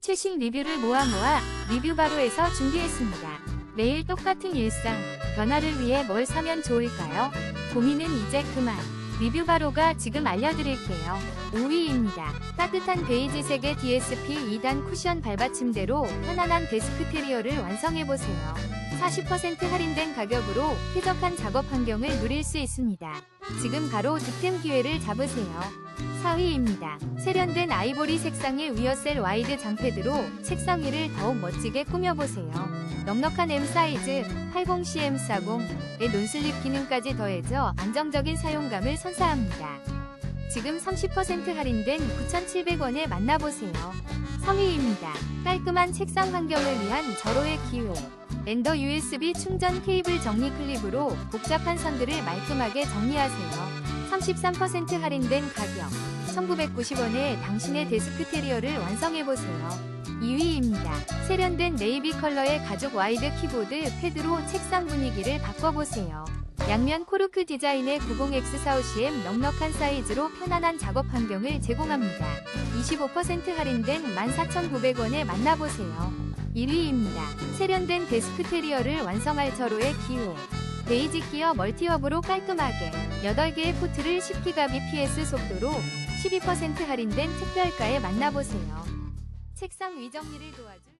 최신 리뷰를 모아 모아 리뷰 바로에서 준비했습니다. 매일 똑같은 일상, 변화를 위해 뭘 사면 좋을까요? 고민은 이제 그만. 리뷰 바로가 지금 알려드릴게요. 5위입니다. 따뜻한 베이지색의 DSP 2단 쿠션 발받침대로 편안한 데스크 테리어를 완성해보세요. 40% 할인된 가격으로 쾌적한 작업 환경을 누릴 수 있습니다. 지금 바로 득템 기회를 잡으세요. 4위입니다. 세련된 아이보리 색상의 위어셀 와이드 장패드로 책상 위를 더욱 멋지게 꾸며보세요. 넉넉한 M 사이즈 80CM40의 논슬립 기능까지 더해져 안정적인 사용감을 선사합니다. 지금 30% 할인된 9,700원에 만나보세요. 3위입니다. 깔끔한 책상 환경을 위한 절호의 기회. 엔더 USB 충전 케이블 정리 클립으로 복잡한 선들을 말끔하게 정리하세요. 33% 할인된 가격 1990원에 당신의 데스크 테리어를 완성해보세요. 2위입니다. 세련된 네이비 컬러의 가죽 와이드 키보드 패드로 책상 분위기를 바꿔보세요. 양면 코르크 디자인의 90X45CM 넉넉한 사이즈로 편안한 작업 환경을 제공합니다. 25% 할인된 14,900원에 만나보세요. 1위입니다. 세련된 데스크 테리어를 완성할 절호의 기회. 베이지 기어 멀티허브로 깔끔하게 8개의 포트를 10GBps 속도로 12% 할인된 특별가에 만나보세요. 책상 위 정리를 도와줄